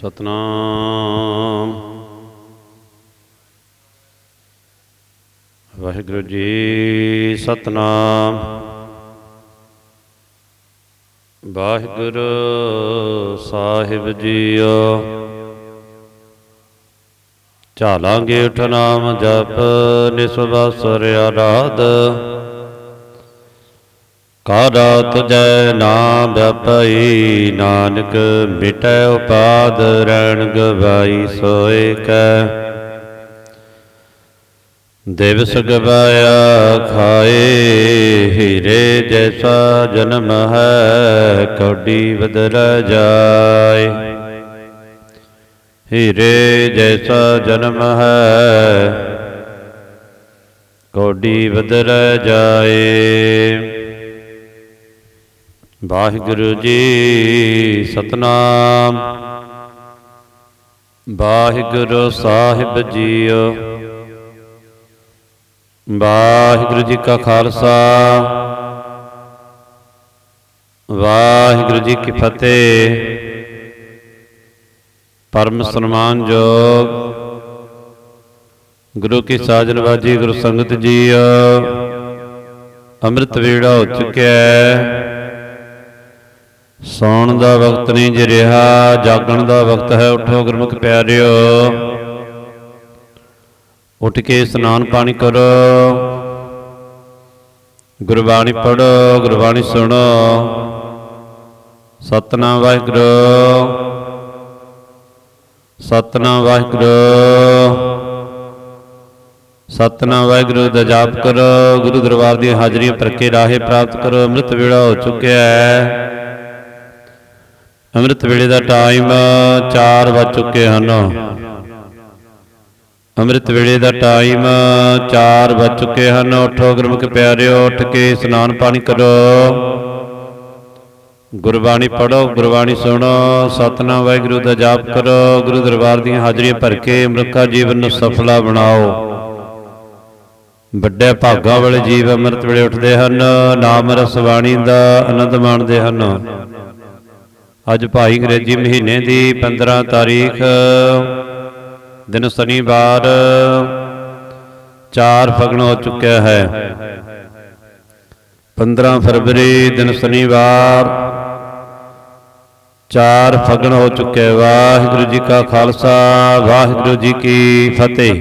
ਸਤਨਾਮ। ਵਾਹਿਗੁਰੂ ਜੀ ਸਤਨਾਮ। ਵਾਹਿਗੁਰੂ ਸਾਹਿਬ ਜੀਓ। ਚਾਲਾਂਗੇ ਉਠ ਨਾਮ ਜਪ ਨਿਸਵਸਰ ਆਰਾਧ ਕਾਦਾ ਤੁਜੈ ਨਾਮ ਜਪਈ, ਨਾਨਕ ਮਿਟੈ ਉਪਾਦ ਰਣ ਗਵਾਈ ਸੋਏ ਕੈ। ਦਿਵਸ ਗਵਾਇਆ ਖਾਏ, ਹੀਰੇ ਜੈਸਾ ਜਨਮ ਹੈ, ਕੌਡੀ ਬਦਲ ਜਾਏ। ਹੀਰੇ ਜੈਸਾ ਜਨਮ ਹੈ, ਕੌਡੀ ਬਦਲ ਜਾਏ। ਵਾਹਿਗੁਰੂ ਜੀ ਸਤਨਾਮ। ਵਾਹਿਗੁਰੂ ਸਾਹਿਬ ਜੀਓ। ਵਾਹਿਗੁਰੂ ਜੀ ਕਾ ਖਾਲਸਾ। ਵਾਹਿਗੁਰੂ ਜੀ ਕੀ ਫਤਿਹ। ਪਰਮ ਸਨਮਾਨ ਸਨਮਾਨਯੋਗ ਗੁਰੂ ਕੀ ਸਾਜਨਵਾਜੀ ਗੁਰੂ ਸੰਗਤ ਜੀ ਅੰਮ੍ਰਿਤ ਵੇੜਾ ਹੋ ਚੁੱਕਿਆ ਹੈ। ਸੌਣ ਦਾ ਵਕਤ ਨਹੀਂ ਜੇ ਰਿਹਾ, ਜਾਗਣ ਦਾ ਵਕਤ ਹੈ, ਉਠੋ ਗੁਰਮੁਖ ਪਿਆਰਿਓ। ਉੱਠ ਕੇ ਇਸ਼ਨਾਨ ਪਾਣੀ ਕਰੋ। ਗੁਰਬਾਣੀ ਪੜੋ ਗੁਰਬਾਣੀ ਸੁਣੋ। ਸਤਨਾਮ ਵਾਹਿਗੁਰੂ। ਸਤਨਾਮ ਵਾਹਿਗੁਰੂ। ਸਤਨਾਮ ਵਾਹਿਗੁਰੂ ਦਾ ਜਾਪ ਕਰੋ। ਗੁਰੂ ਦਰਬਾਰ ਦੀਆਂ ਹਾਜ਼ਰੀਆਂ ਭਰ ਰਾਹੇ ਪ੍ਰਾਪਤ ਕਰੋ। ਅੰਮ੍ਰਿਤ ਵੇਲਾ ਹੋ ਚੁੱਕਿਆ ਹੈ। ਅੰਮ੍ਰਿਤ ਵੇਲੇ ਦਾ ਟਾਈਮ 4 ਵੱਜ ਚੁੱਕੇ ਹਨ। ਅੰਮ੍ਰਿਤ ਵੇਲੇ ਦਾ ਟਾਈਮ 4 ਵੱਜ ਚੁੱਕੇ ਹਨ। ਉਠੋ ਗੁਰਮੁਖ ਪਿਆਰਿਓ, ਉੱਠ ਕੇ ਇਸ਼ਨਾਨ ਪਾਣੀ ਕਰੋ। ਗੁਰਬਾਣੀ ਪੜੋ ਗੁਰਬਾਣੀ ਸੁਣੋ, ਸਤਨਾਮ ਵਾਹਿਗੁਰੂ ਦਾ ਜਾਪ ਕਰੋ, ਗੁਰੂ ਦਰਬਾਰ ਦੀਆਂ ਹਾਜ਼ਰੀਆਂ ਭਰ ਕੇ ਅਮਰੀਕਾ ਜੀਵਨ ਨੂੰ ਸਫਲਾ ਬਣਾਓ। ਵੱਡੇ ਭਾਗਾਂ ਵਾਲੇ ਜੀਵ ਅੰਮ੍ਰਿਤ ਵੇਲੇ ਉੱਠਦੇ ਹਨ, ਨਾਮ ਰਸ ਬਾਣੀ ਦਾ ਆਨੰਦ ਮਾਣਦੇ ਹਨ। ਅੱਜ ਭਾਈ ਅੰਗਰੇਜ਼ੀ ਮਹੀਨੇ ਦੀ 15 ਤਾਰੀਖ ਦਿਨ ਸ਼ਨੀਵਾਰ 4 ਫਗਣ ਹੋ ਚੁੱਕਿਆ ਹੈ। 15 ਫਰਵਰੀ ਦਿਨ ਸ਼ਨੀਵਾਰ 4 ਫਗਣ ਹੋ। ਚੁੱਕਿਆ ਵਾਹਿਗੁਰੂ ਜੀ ਕਾ ਖਾਲਸਾ ਵਾਹਿਗੁਰੂ ਜੀ ਕੀ ਫਤਿਹ।